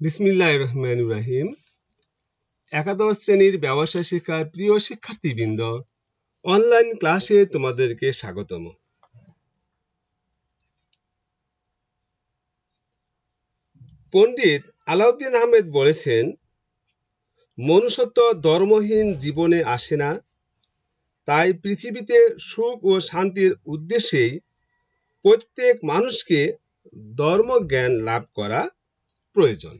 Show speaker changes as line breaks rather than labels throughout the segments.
বিসমিল্লাহ রহমান রাহিম। একাদশ শ্রেণির ব্যবসা শিক্ষার প্রিয় শিক্ষার্থীবৃন্দ অনলাইন ক্লাসে তোমাদেরকে স্বাগতম। পণ্ডিত আলাউদ্দিন আহমেদ বলেছেন, মনুষ্যত্ব ধর্মহীন জীবনে আসে না, তাই পৃথিবীতে সুখ ও শান্তির উদ্দেশ্যেই প্রত্যেক মানুষকে ধর্মজ্ঞান লাভ করা প্রয়োজন।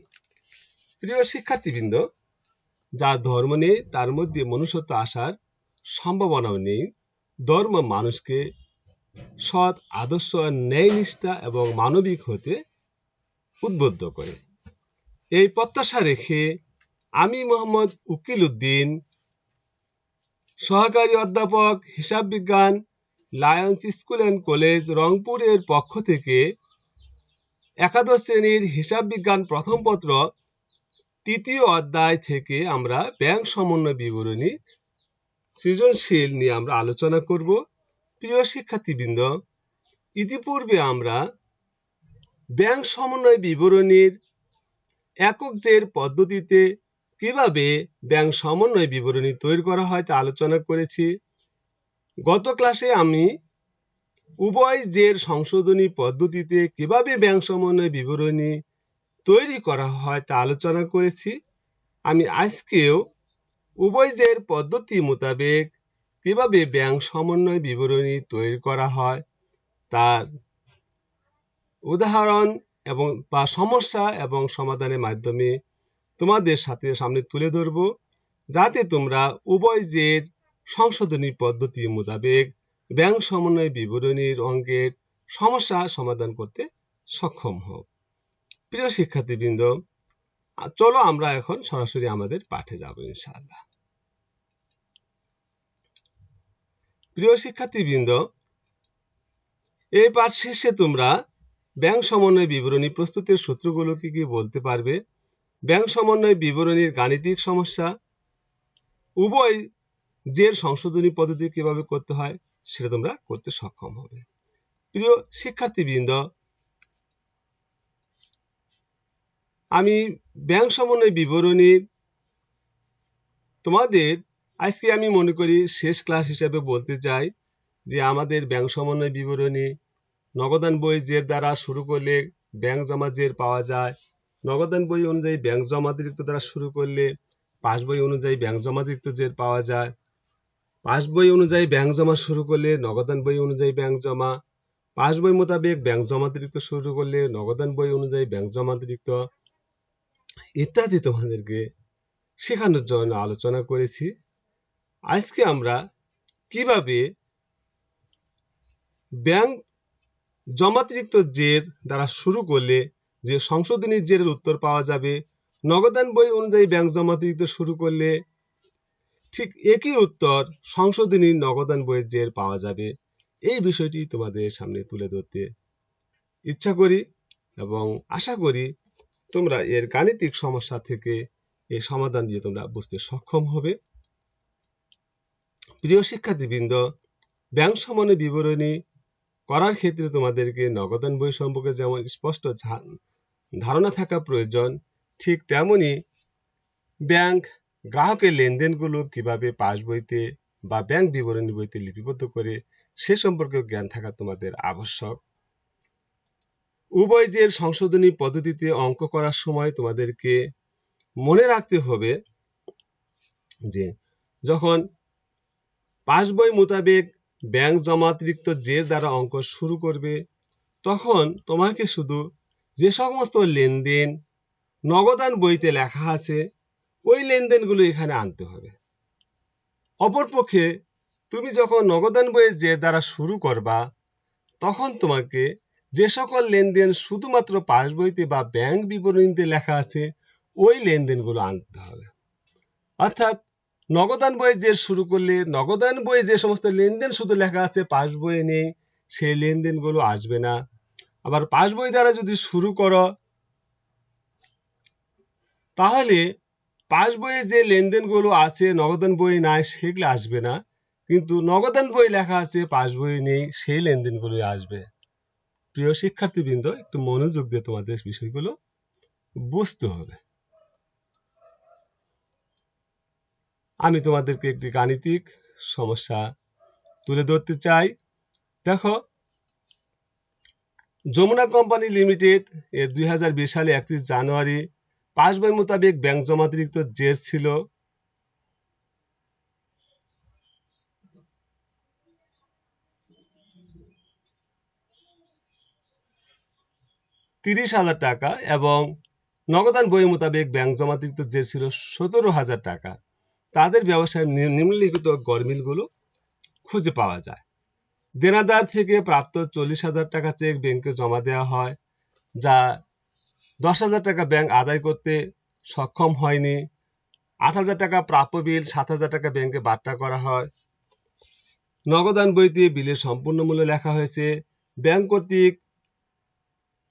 প্রিয় শিক্ষার্থীবৃন্দ, যা ধর্ম নেই, তার মধ্যে মনুষ্যত্ব আসার সম্ভাবনাও নেই। ধর্ম মানুষকে সৎ আদর্শ ন্যায় নিষ্ঠা এবং মানবিক হতে উদ্বুদ্ধ করে। এই প্রত্যাশা রেখে আমি মোহাম্মদ উকিল উদ্দিন, সহকারী অধ্যাপক, হিসাব বিজ্ঞান, লায়ন্স স্কুল অ্যান্ড কলেজ, রংপুরের পক্ষ থেকে একাদশ শ্রেণির হিসাব বিজ্ঞান প্রথম পত্র তৃতীয় অধ্যায় থেকে আমরা ব্যাংক সমন্বয় বিবরণী সৃজনশীল নিয়ে আমরা আলোচনা করব। প্রিয় শিক্ষার্থীবৃন্দ, ইতিপূর্বে আমরা ব্যাংক সমন্বয় বিবরণীর একক জের পদ্ধতিতে কীভাবে ব্যাংক সমন্বয় বিবরণী তৈরি করা হয় তা আলোচনা করেছি। গত ক্লাসে আমি উভয় জের সংশোধনী পদ্ধতিতে কীভাবে ব্যাংক সমন্বয় বিবরণী তৈরি করা হয় তা আলোচনা করেছি। আমি আজকেও উভয় জের পদ্ধতি মোতাবেক কীভাবে ব্যাংক সমন্বয় বিবরণী তৈরি করা হয়, তার উদাহরণ এবং বা সমস্যা এবং সমাধানের মাধ্যমে তোমাদের সাথে সামনে তুলে ধরব, যাতে তোমরা উভয় জের সংশোধনী পদ্ধতি মোতাবেক ব্যাংক সমন্বয় বিবরণীর অঙ্কের সমস্যা সমাধান করতে সক্ষম হও। প্রিয় শিক্ষার্থীবৃন্দ, চলো আমরা এখন সরাসরি আমাদের পাঠে যাব ইনশাআল্লাহ। প্রিয় শিক্ষার্থীবৃন্দ, এই পাঠ শেষে তোমরা ব্যাংক সমন্বয় বিবরণী প্রস্তুতের সূত্রগুলো কি কি বলতে পারবে? ব্যাংক সমন্বয় বিবরণীর গাণিতিক সমস্যা, উভয় জের সংশোধনী পদ্ধতি কীভাবে করতে হয় সেটা তোমরা করতে সক্ষম হবে। প্রিয় শিক্ষার্থীবৃন্দ আমি ব্যাংক সমন্বয় বিবরণী তোমাদের আজকে আমি মনে করি শেষ ক্লাস হিসেবে বলতে চাই যে আমাদের ব্যাংক সমন্বয় বিবরণী নগদান বই জের দ্বারা শুরু করলে ব্যাংক জমা জের পাওয়া যায়। নগদান বই অনুযায়ী ব্যাংক জমা জমাতিরিক্ত দ্বারা শুরু করলে পাস বই অনুযায়ী ব্যাংক জমা জমাতিরিক্ত জের পাওয়া যায়। পাস বই অনুযায়ী ব্যাংক জমা শুরু করলে নগদান বই অনুযায়ী ব্যাংক জমা। পাস বই মোতাবেক ব্যাংক জমাতিরিক্ত শুরু করলে নগদান বই অনুযায়ী ব্যাংক জমাতিরিক্ত ইত্যাদি তোমাদেরকে শেখানোর জন্য আলোচনা করেছি। আজকে আমরা কীভাবে ব্যাংক জমাতিরিক্ত জের দ্বারা শুরু করলে যে সংশোধনী জেরের উত্তর পাওয়া যাবে নগদান বই অনুযায়ী ব্যাংক জমাতিরিক্ত শুরু করলে ঠিক একই উত্তর সংশোধনী নগদান বইয়ের জের পাওয়া যাবে। এই বিষয়টি তোমাদের সামনে তুলে ধরতে ইচ্ছা করি এবং আশা করি তোমরা এর গাণিতিক সমস্যা থেকে এই সমাধান দিয়ে তোমরা বুঝতে সক্ষম হবে। প্রিয় শিক্ষার্থীবৃন্দ ব্যাংক সমানে বিবরণী করার ক্ষেত্রে তোমাদেরকে নগদান বই সম্পর্কে যেমন স্পষ্ট ধারণা থাকা প্রয়োজন, ঠিক তেমনি ব্যাংক গ্রাহকের লেনদেনগুলো কীভাবে পাস বইতে বা ব্যাংক বিবরণী বইতে লিপিবদ্ধ করে সে সম্পর্কেও জ্ঞান থাকা তোমাদের আবশ্যক। উভয় জের সংশোধনী পদ্ধতিতে অঙ্ক করার সময় তোমাদেরকে মনে রাখতে হবে যে যখন পাস বই মোতাবেক ব্যাংক জমাতিরিক্ত জের দ্বারা অঙ্ক শুরু করবে, তখন তোমাকে শুধু যে সমস্ত লেনদেন নগদান বইতে লেখা আছে, ওই লেনদেনগুলো এখানে আনতে হবে। অপরপক্ষে তুমি যখন নগদান বইয়ের জের দ্বারা শুরু করবা, তখন তোমাকে যে সকল লেনদেন শুধুমাত্র পাস বইতে বা ব্যাংক বিবরণীতে লেখা আছে, ওই লেনদেনগুলো আনতে হবে। অর্থাৎ নগদান বইয়ে যে শুরু করলে, নগদান বইয়ে যে সমস্ত লেনদেন শুধু লেখা আছে পাস বইয়ে নেই, সেই লেনদেনগুলো আসবে না। আবার পাস বই দ্বারা যদি শুরু করো, তাহলে পাস বইয়ে যে লেনদেনগুলো আছে, নগদান বই নাই, সেগুলো আসবে না। কিন্তু নগদান বই লেখা আছে পাস বই নেই, সেই লেনদেনগুলো আসবে। প্রিয় শিক্ষার্থীবৃন্দ, একটু মনোযোগ দিয়ে তোমাদের বিষয়গুলো বুঝতে হবে। আমি তোমাদেরকে একটি গাণিতিক সমস্যা তুলে ধরতে চাই। দেখো, যমুনা কোম্পানি লিমিটেড এর দুই হাজার বিশ সালে একত্রিশ জানুয়ারি পাঁচ বই মোতাবেক ব্যাংক জমাতিরিক্ত জের ছিল। তিরিশ হাজার টাকা এবং নগদান বই মোতাবেক ব্যাংক জমাতিরিক্ত যে ছিল সতেরো হাজার টাকা। তাদের ব্যবসায় নিম্নলিখিত গরমিলগুলো খুঁজে পাওয়া যায়। দেনাদার থেকে প্রাপ্ত চল্লিশ হাজার টাকা চেক ব্যাংকে জমা দেওয়া হয়, যা দশ হাজার টাকা ব্যাংক আদায় করতে সক্ষম হয়নি। আট হাজার টাকা প্রাপ্য বিল, সাত হাজার টাকা ব্যাংকে বার্তা করা হয়। নগদান বইতে বিলের সম্পূর্ণ মূল্য লেখা হয়েছে। ব্যাংক কর্তৃক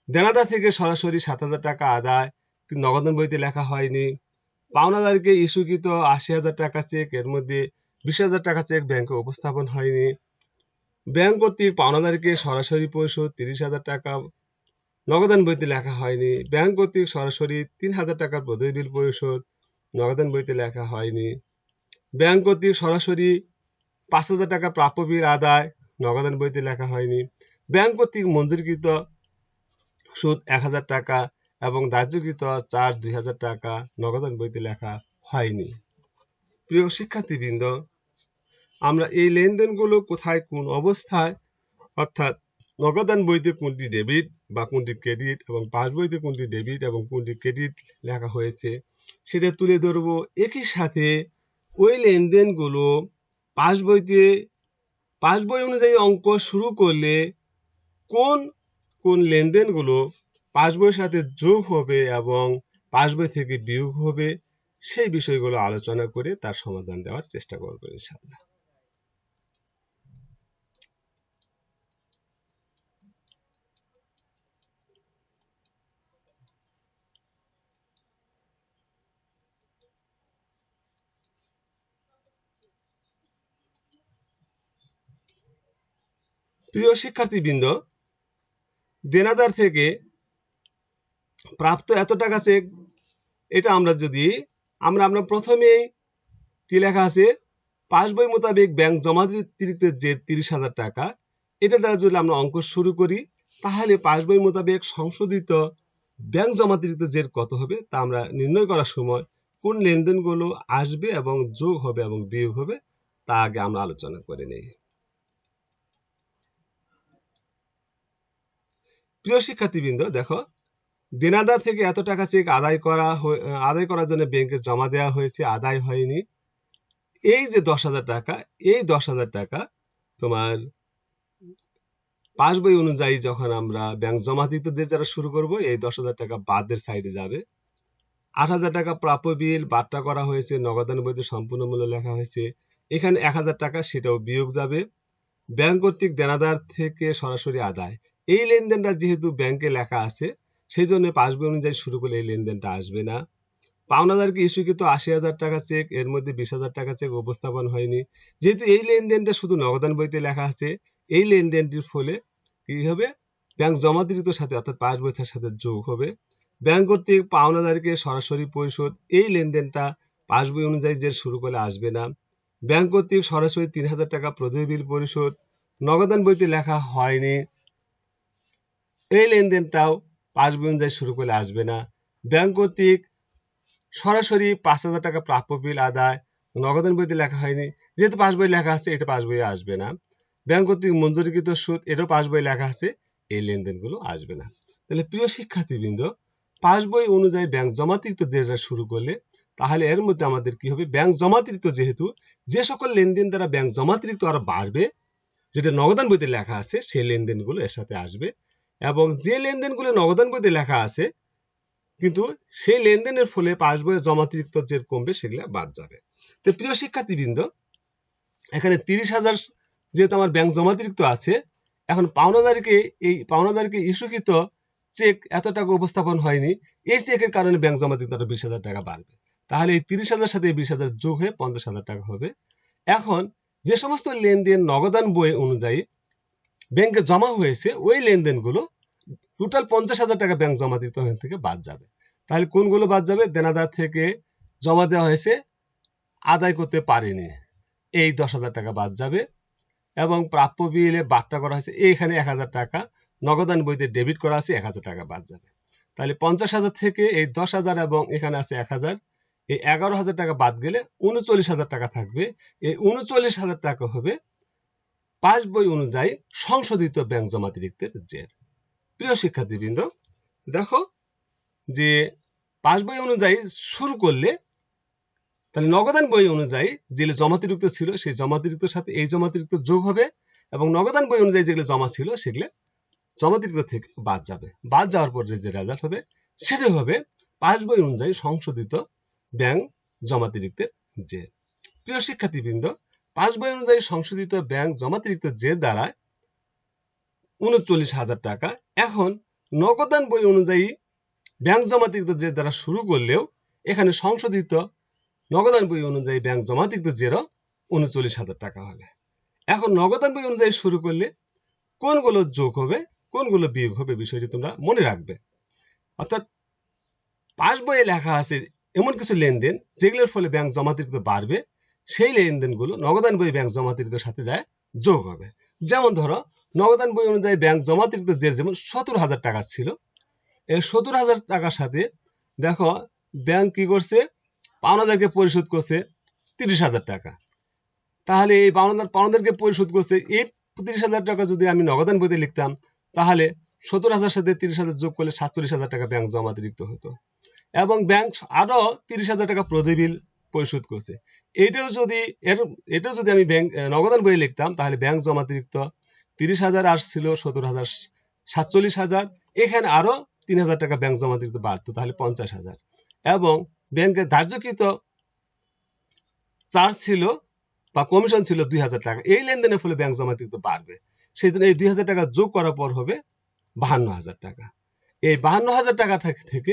দেনাদার থেকে সরাসরি সাত হাজার টাকা আদায়, নগদান বইতে লেখা হয়নি। পাওনাদারকে ইস্যুকৃত আশি হাজার টাকা চেক, এর মধ্যে বিশ হাজার টাকা চেক ব্যাংকে উপস্থাপন হয়নি। ব্যাংক কর্তৃক পাওনাদারকে সরাসরি পরিশোধ তিরিশ হাজার টাকা, নগদান বইতে লেখা হয়নি। ব্যাংক কর্তৃক সরাসরি তিন হাজার টাকার প্রদয় বিল পরিশোধ, নগদান বইতে লেখা হয়নি। ব্যাংক কর্তৃক সরাসরি পাঁচ হাজার টাকা প্রাপ্য বিল আদায়, নগদান বইতে লেখা হয়নি। ব্যাংক কর্তৃক মঞ্জুরকৃত সুদ এক হাজার টাকা এবং দাহ্যকৃত চার দুই হাজার টাকা নগদান বইতে লেখা হয়নি। প্রিয় শিক্ষার্থীবৃন্দ, আমরা এই লেনদেনগুলো কোথায়, কোন অবস্থায়, অর্থাৎ নগদান বইতে কোনটি ডেবিট বা কোনটি ক্রেডিট এবং পাস বইতে কোনটি ডেবিট এবং কোনটি ক্রেডিট লেখা হয়েছে সেটা তুলে ধরবো একই সাথে ওই লেনদেনগুলো পাস বইতে পাস বই অনুযায়ী অঙ্ক শুরু করলে কোন কোন লেনদেনগুলো পাস বইয়ের সাথে যোগ হবে এবং পাস বই থেকে বিয়োগ হবে, সেই বিষয়গুলো আলোচনা করে তার সমাধান দেওয়ার চেষ্টা করব ইনশাল্লাহ প্রিয় শিক্ষার্থীবৃন্দ দেনাদার থেকে প্রাপ্ত এত টাকা চেক, এটা আমরা যদি, আমরা আমরা প্রথমেই কি লেখা আছে? পাস বই মোতাবেক ব্যাংক জমা অতিরিক্ত যে তিরিশ হাজার টাকা, এটা দ্বারা যদি আমরা অঙ্ক শুরু করি, তাহলে পাস বই মোতাবেক সংশোধিত ব্যাংক জমা জমাতিরিক্ত জের কত হবে? তা আমরা নির্ণয় করার সময় কোন লেনদেনগুলো আসবে এবং যোগ হবে এবং বিয়োগ হবে, তা আগে আমরা আলোচনা করে নেই। প্রিয় শিক্ষার্থীবৃন্দ, দেখো দেনাদার থেকে এত টাকা চেক আদায় করা আদায় করার জন্য ব্যাংকে জমা দেওয়া হয়েছে, আদায় হয়নি। এই যে দশ হাজার টাকা, এই দশ হাজার টাকা তোমার পাস বই অনুযায়ী যখন আমরা ব্যাংক জমা দিতে দিয়ে যারা শুরু করব, এই দশ হাজার টাকা বাদের সাইডে যাবে। আট হাজার টাকা প্রাপ্য বিল বাট্টা করা হয়েছে নগদান বইতে সম্পূর্ণ মূল্য লেখা হয়েছে। এখানে এক হাজার টাকা সেটাও বিয়োগ যাবে। ব্যাংক কর্তৃক দেনাদার থেকে সরাসরি আদায়। এই লেনদেনটা যেহেতু ব্যাংকে লেখা আছে সেই জন্য পাসবই অনুযায়ী শুরু করলে এই লেনদেনটা আসবে না। পাওনাদারকে ইস্যুকৃত আশি হাজার টাকা চেক এর মধ্যে বিশ হাজার টাকা চেক উপস্থাপন হয়নি। যেহেতু এই লেনদেনটা শুধু নগদান বইতে লেখা আছে, এই লেনদেনটির ফলে কি হবে? ব্যাংক জমাতিরিত সাথে অর্থাৎ পাস বইটার সাথে যোগ হবে। ব্যাংক কর্তৃক পাওনাদারকে সরাসরি পরিশোধ, এই লেনদেনটা পাসবই অনুযায়ী যে শুরু করলে আসবে না। ব্যাংক কর্তৃক সরাসরি তিন হাজার টাকা প্রদয় বিল পরিশোধ, নগদান বইতে লেখা হয়নি। এই লেনদেনটাও পাঁচ বই অনুযায়ী শুরু করলে আসবে না। ব্যাংক কর্তৃক সরাসরি পাঁচ হাজার টাকা প্রাপ্য বিল আদায় নগদান বইতে লেখা হয়নি। যেহেতু পাস বই লেখা আছে, এটা পাস বইয়ে আসবে না। ব্যাংক কর্তৃক মঞ্জুরিকৃত সুদ, এটাও পাস বই লেখা আছে, এই লেনদেনগুলো আসবে না। তাহলে প্রিয় শিক্ষার্থীবৃন্দ পাস বই অনুযায়ী ব্যাংক জমাতিরিক্ত যেটা শুরু করলে, তাহলে এর মধ্যে আমাদের কি হবে? ব্যাংক জমাতিরিক্ত যেহেতু, যে সকল লেনদেন দ্বারা ব্যাংক জমাতিরিক্ত আরও বাড়বে, যেটা নগদান বইতে লেখা আছে, সেই লেনদেনগুলো এর সাথে আসবে। এবং যে লেনদেনগুলো নগদান বইতে লেখা আছে, কিন্তু সেই লেনদেনের ফলে পাস বইয়ের জমাতিরিক্ত যে কমবে সেগুলো বাদ যাবে। তো প্রিয় শিক্ষার্থীবৃন্দ, এখানে তিরিশ হাজার যেহেতু আমার ব্যাংক জমাতিরিক্ত আছে, এখন পাওনাদারকে এই পাওনাদারকে ইস্যুকৃত চেক এত টাকা উপস্থাপন হয়নি, এই চেকের কারণে ব্যাংক জমাতিরিক্ত আরও বিশ হাজার টাকা বাড়বে। তাহলে এই তিরিশ হাজার সাথে বিশ হাজার যোগ হয়ে পঞ্চাশ হাজার টাকা হবে। এখন যে সমস্ত লেনদেন নগদান বই অনুযায়ী ব্যাংকে জমা হয়েছে, ওই লেনদেনগুলো টোটাল পঞ্চাশ হাজার টাকা ব্যাংক জমা দিতে থেকে বাদ যাবে। তাহলে কোনগুলো বাদ যাবে? দেনাদার থেকে জমা দেওয়া হয়েছে, আদায় করতে পারেনি। এই দশ হাজার টাকা বাদ যাবে এবং প্রাপ্য বিলে বাট্টা করা হয়েছে, এইখানে এক হাজার টাকা নগদান বইতে ডেবিট করা আছে, এক হাজার টাকা বাদ যাবে। তাহলে পঞ্চাশ হাজার থেকে এই দশ হাজার এবং এখানে আছে এক হাজার, এই এগারো হাজার টাকা বাদ গেলে উনচল্লিশ হাজার টাকা থাকবে। এই উনচল্লিশ হাজার টাকা হবে পাস বই অনুযায়ী সংশোধিত ব্যাংক জমাতিরিক্তের জের। প্রিয় শিক্ষার্থীবৃন্দ, দেখো যে পাস বই অনুযায়ী শুরু করলে, তাহলে নগদান বই অনুযায়ী যেগুলো জমাতিরিক্ত ছিল, সেই জমাতিরিক্তের সাথে এই জমাতিরিক্ত যোগ হবে এবং নগদান বই অনুযায়ী যেগুলো জমা ছিল, সেগুলো জমাতিরিক্ত থেকে বাদ যাবে। বাদ যাওয়ার পরে যে রেজাল্ট হবে, সেটা হবে পাস বই অনুযায়ী সংশোধিত ব্যাংক জমাতিরিক্তের যে প্রিয় শিক্ষার্থীবৃন্দ পাস বই অনুযায়ী সংশোধিত ব্যাংক জমাতিরিক্ত যে দ্বারায় উনচল্লিশ হাজার টাকা। এখন নগদান বই অনুযায়ী ব্যাংক জমাতিরিক্ত যে দ্বারা শুরু করলেও এখানে সংশোধিত নগদান বই অনুযায়ী ব্যাংক জমাতিরিক্ত জেরও উনচল্লিশ হাজার টাকা হবে। এখন নগদান বই অনুযায়ী শুরু করলে কোনগুলো যোগ হবে, কোনগুলো বিয়োগ হবে বিষয়টি তোমরা মনে রাখবে। অর্থাৎ পাস বইয়ে লেখা আছে এমন কিছু লেনদেন যেগুলোর ফলে ব্যাংক জমাতিরিক্ত বাড়বে সেই লেনদেনগুলো নগদান বই ব্যাংক জমাতিরিক্তের সাথে যায়, যোগ হবে। যেমন ধরো নগদান বই অনুযায়ী ব্যাংক জমাতিরিক্ত জের যেমন সত্তর হাজার টাকা ছিল, এই সত্তর হাজার টাকার সাথে দেখো ব্যাংক কি করছে? পাওনাদারকে পরিশোধ করছে তিরিশ হাজার টাকা। তাহলে এই পাওনাদার, পাওনাদারকে পরিশোধ করছে, এই তিরিশ হাজার টাকা যদি আমি নগদান বইতে লিখতাম, তাহলে সত্তর হাজার সাথে তিরিশ হাজার যোগ করলে সাতচল্লিশ হাজার টাকা ব্যাংক জমাতিরিক্ত হতো। এবং ব্যাংক আরও তিরিশ হাজার টাকা প্রতিবিল পরিশোধ করছে। এটাও যদি, এর, এটাও যদি আমি ব্যাংক নগদান বইয়ে লিখতাম, তাহলে ব্যাংক জমাতিরিক্ত তিরিশ হাজার আসছিল সত্তর হাজার সাতচল্লিশ হাজার। এখানে আরও তিন হাজার টাকা ব্যাংক জমাতিরিক্ত বাড়তো, তাহলে পঞ্চাশ হাজার। এবং ব্যাংকের ধার্যকৃত চার্জ ছিল বা কমিশন ছিল দুই হাজার টাকা। এই লেনদেনের ফলে ব্যাংক জমাতিরিক্ত বাড়বে। সেই জন্য এই দুই হাজার টাকা যোগ করার পর হবে বাহান্ন হাজার টাকা। এই বাহান্ন হাজার টাকা থেকে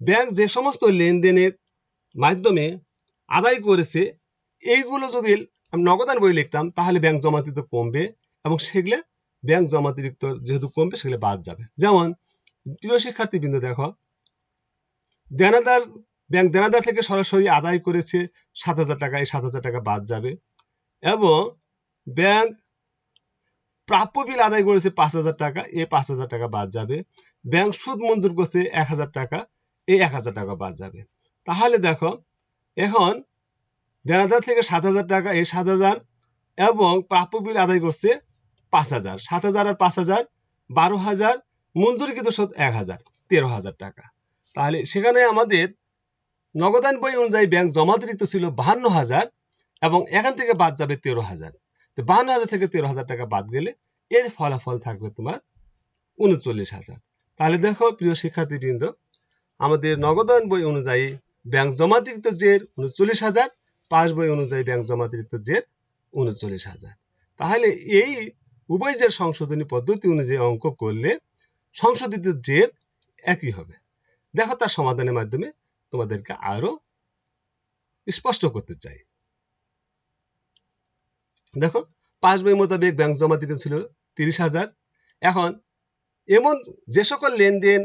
ব্যাংক যে সমস্ত লেনদেনের মাধ্যমে আদায় করেছে, এইগুলো যদি আমি নগদান বই লিখতাম, তাহলে ব্যাংক জমাতিরিক্ত কমবে এবং সেগুলো ব্যাংক জমাতিরিক্ত যেহেতু কমবে, সেগুলো বাদ যাবে। যেমন, প্রিয় শিক্ষার্থীবৃন্দ, দেখো, দেনাদার ব্যাংক দেনাদার থেকে সরাসরি আদায় করেছে সাত হাজার টাকা, এই সাত হাজার টাকা বাদ যাবে। এবং ব্যাংক প্রাপ্য বিল আদায় করেছে পাঁচ হাজার টাকা, এই পাঁচ হাজার টাকা বাদ যাবে। ব্যাংক সুদ মঞ্জুর করছে এক হাজার টাকা, এই এক হাজার টাকা বাদ যাবে। তাহলে দেখো এখন দেনাদার থেকে সাত হাজার টাকা, এই সাত হাজার, এবং প্রাপ্য বিল আদায় করছে পাঁচ হাজার। সাত হাজার আর পাঁচ হাজার, বারো হাজার, মঞ্জুরিকৃত সুদ এক হাজার, তেরো হাজার টাকা। তাহলে সেখানে আমাদের নগদান বই অনুযায়ী ব্যাংক জমাতিরিক্ত ছিল বাহান্ন হাজার, এবং এখান থেকে বাদ যাবে তেরো হাজার। বাহান্ন হাজার থেকে তেরো হাজার টাকা বাদ গেলে এর ফলাফল থাকবে তোমার উনচল্লিশ হাজার। তাহলে দেখো প্রিয় শিক্ষার্থীবৃন্দ, আমাদের নগদান বই অনুযায়ী ব্যাংক জমাতিরিক্ত জের উনচল্লিশ হাজার, পাস বই অনুযায়ী ব্যাংক জমাতিরিক্ত জের উনচল্লিশ হাজার। তাহলে এই উভয় জের সংশোধনী পদ্ধতি অনুযায়ী অঙ্ক করলে সংশোধিত জের একই হবে। দেখো তার সমাধানের মাধ্যমে তোমাদেরকে আরও স্পষ্ট করতে চাই। দেখো পাঁচ বই মোতাবেক ব্যাংক জমা দিতে ছিল তিরিশ হাজার। এখন এমন যে সকল লেনদেন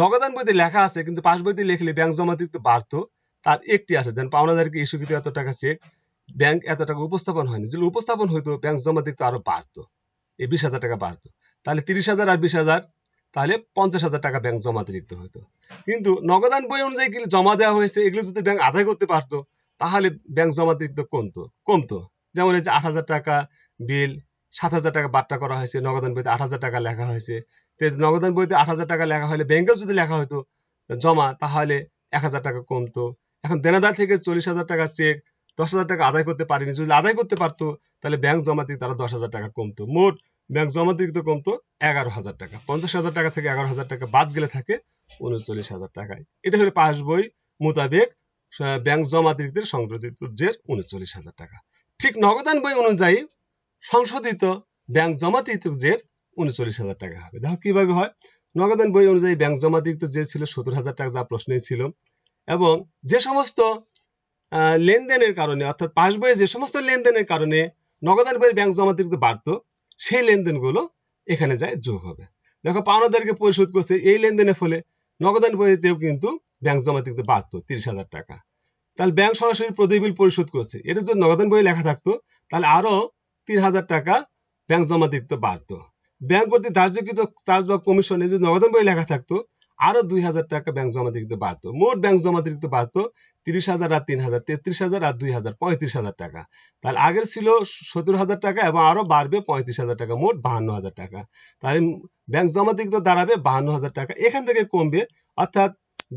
নগদান বইতে লেখা আছে, কিন্তু পাঁচ বইতে লিখলে ব্যাংক জমা দিতে বাড়তো তার একটি আছে, দেন পাওনাদারকে ইস্যুকৃত এত টাকা চেক ব্যাংক এত টাকা উপস্থাপন হয়নি। যদি উপস্থাপন হইতো ব্যাংক জমা দিতে আরও বাড়তো। এই বিশ হাজার টাকা বাড়তো। তাহলে তিরিশ হাজার আর বিশ হাজার, তাহলে পঞ্চাশ হাজার টাকা ব্যাংক জমা অতিরিক্ত হতো কিন্তু নগদান বই অনুযায়ী কি জমা দেওয়া হয়েছে, এগুলো যদি ব্যাংক আদায় করতে পারতো, তাহলে ব্যাংক জমা অতিরিক্ত কমতো কমতো। যেমন এই যে আট হাজার টাকা বিল সাত হাজার টাকা বাট্টা করা হয়েছে, নগদান বইতে আট হাজার টাকা লেখা হয়েছে নগদান বইতে আট হাজার টাকা লেখা হলে ব্যাংকেও যদি লেখা হতো জমা, তাহলে এক হাজার টাকা কমতো। এখন দেনাদার থেকে চল্লিশ হাজার টাকা চেক দশ হাজার টাকা আদায় করতে পারেনি, যদি আদায় করতে পারতো, তাহলে ব্যাংক জমা দিয়ে তারা দশ হাজার টাকা কমতো। মোট ব্যাংক জমা দিতে কমতো এগারো হাজার টাকা। পঞ্চাশ হাজার টাকা থেকে এগারো হাজার টাকা বাদ গেলে থাকে উনচল্লিশ হাজার টাকায়। এটা হলো পাস বই মোতাবেক ব্যাংক জমা দিতে সংশোধিত জের উনচল্লিশ হাজার টাকা। ঠিক নগদান বই অনুযায়ী সংশোধিত ব্যাংক জমাতিরিক্ত জের উনচল্লিশ হাজার টাকা হবে। দেখো কীভাবে হয়। নগদান বই অনুযায়ী ব্যাংক জমাতিরিক্ত জের ছিল সত্তর হাজার টাকা, যা প্রশ্নে ছিল। এবং যে সমস্ত লেনদেনের কারণে, অর্থাৎ পাস বইয়ে যে সমস্ত লেনদেনের কারণে নগদান বইয়ের ব্যাংক জমাতিরিক্ত বাড়তো, সেই লেনদেনগুলো এখানে যায় যোগ হবে। দেখো, পাওনাদারকে পরিশোধ করছে, এই লেনদেনের ফলে নগদান বইতেও কিন্তু ব্যাংক জমা দিতে বাড়তো, তিরিশ হাজার টাকা। তাহলে ব্যাংক সরাসরি প্রতি বিল পরিশোধ করছে। এটা যদি নগদান বই লেখা থাকতো, তাহলে আরও তিন হাজার টাকা ব্যাংক জমা দিতে বাড়তো। ব্যাংক কর্তৃক ধার্যকৃত চার্জ বা কমিশনে যদি নগদান বই লেখা থাকতো, আরও দুই হাজার টাকা ব্যাংক জমা দিতে বাড়তো মোট ব্যাংক জমা দিতে বাড়তো তিরিশ হাজার আর তিন হাজার, তেত্রিশ হাজার আর দুই হাজার, পঁয়ত্রিশ হাজার টাকা। তাহলে আগের ছিল সত্তর হাজার টাকা এবং আরও বাড়বে পঁয়ত্রিশ হাজার টাকা, মোট বাহান্ন হাজার টাকা। তাহলে ব্যাংক জমা দিতে দাঁড়াবে বাহান্ন হাজার টাকা। এখান থেকে কমবে, অর্থাৎ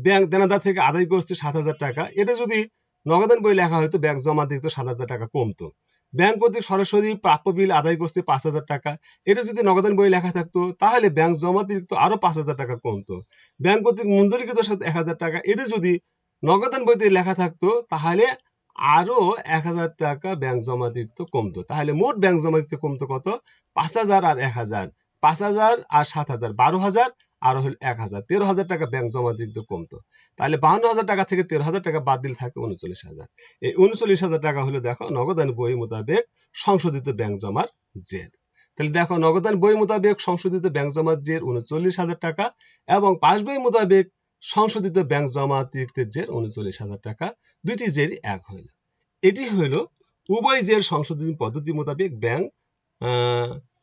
ব্যাংক দেনাদার থেকে আদায় করছে সাত হাজার টাকা। এটা যদি নগদান বই লেখা হয়তো ব্যাংক জমা দিত সাত হাজার টাকা কমতো। ব্যাংক কর্তৃক সরাসরি প্রাপ্য বিল আদায় করছে পাঁচ হাজার টাকা। এটা যদি নগদান বই লেখা থাকতো, তাহলে ব্যাংক জমা দিত আরও পাঁচ হাজার টাকা কমতো। ব্যাংক কর্তৃক মঞ্জুরিকৃত সাথে এক হাজার টাকা। এটা যদি নগদান বইতে লেখা থাকতো, তাহলে আরও এক হাজার টাকা ব্যাংক জমা দিতে কমতো। তাহলে মোট ব্যাংক জমা দিতে কমতো কত? পাঁচ হাজার আর এক হাজার। পাঁচ হাজার আর সাত হাজার। বারো হাজার আর হল এক হাজার। তেরো হাজার টাকা ব্যাংক জমা দিতে কমতো। তাহলে বাহান্ন হাজার টাকা থেকে তেরো হাজার টাকা বাদ দিলে থাকে উনচল্লিশ হাজার। এই উনচল্লিশ হাজার টাকা হলো দেখো নগদান বই মোতাবেক সংশোধিত ব্যাংক জমার জের। তাহলে দেখো নগদান বই মোতাবেক সংশোধিত ব্যাংক জমার জের উনচল্লিশ হাজার টাকা এবং পাস বই মোতাবেক সংশোধিত ব্যাংক জমা অতিরিক্ত জের উনচল্লিশ হাজার টাকা। দুইটি জেরই এক হইল। এটি হইল উভয় জের সংশোধনী পদ্ধতি মোতাবেক ব্যাংক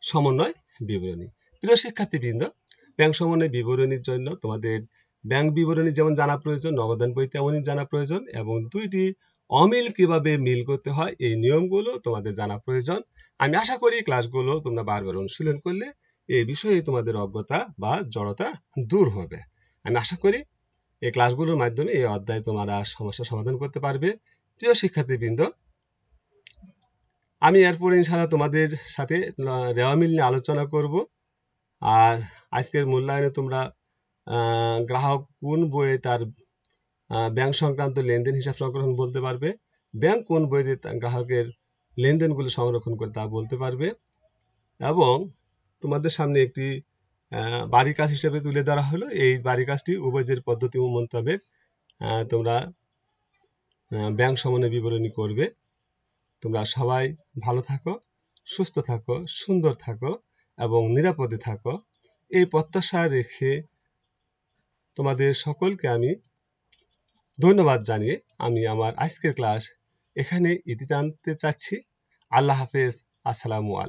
সমন্বয় বিবরণী। প্রিয় শিক্ষার্থীবৃন্দ ব্যাংক সমন্বয় বিবরণীর জন্য তোমাদের ব্যাংক বিবরণী যেমন জানা প্রয়োজন নগদান বই তেমনই জানা প্রয়োজন এবং দুইটি অমিল কীভাবে মিল করতে হয় এই নিয়মগুলো তোমাদের জানা প্রয়োজন। আমি আশা করি ক্লাসগুলো তোমরা বারবার অনুশীলন করলে এই বিষয়ে তোমাদের অজ্ঞতা বা জড়তা দূর হবে। আমি আশা করি এই ক্লাসগুলোর মাধ্যমে এই অধ্যায়ে তোমরা সমস্যা সমাধান করতে পারবে। প্রিয় শিক্ষার্থীবৃন্দ, আমি এরপর ইনশাআল্লাহ তোমাদের সাথে রেওয়া মিল নিয়ে আলোচনা করব। আর আজকের মূল্যায়নে তোমরা গ্রাহক কোন বইয়ে তার ব্যাংক সংক্রান্ত লেনদেন হিসাব সংরক্ষণ বলতে পারবে? ব্যাংক কোন বইতে গ্রাহকের লেনদেনগুলো সংরক্ষণ করে তা বলতে পারবে? এবং তোমাদের সামনে একটি বাড়ি কাজ হিসেবে তুলে ধরা হলো। এই বাড়ি কাজটি উভয়ের পদ্ধতি মোতাবেক তোমরা ব্যাংক সমন্বয় বিবরণী করবে। তোমরা সবাই ভালো থাকো, সুস্থ থাকো, সুন্দর থাকো। এবং নিরাপদে থাকো। এই প্রত্যাশা রেখে তোমাদের সকলকে আমি ধন্যবাদ জানিয়ে আমি আমার আজকের ক্লাস এখানে ইতি টানতে চাচ্ছি। আল্লাহ হাফেজ। আসসালামু আলাইকুম।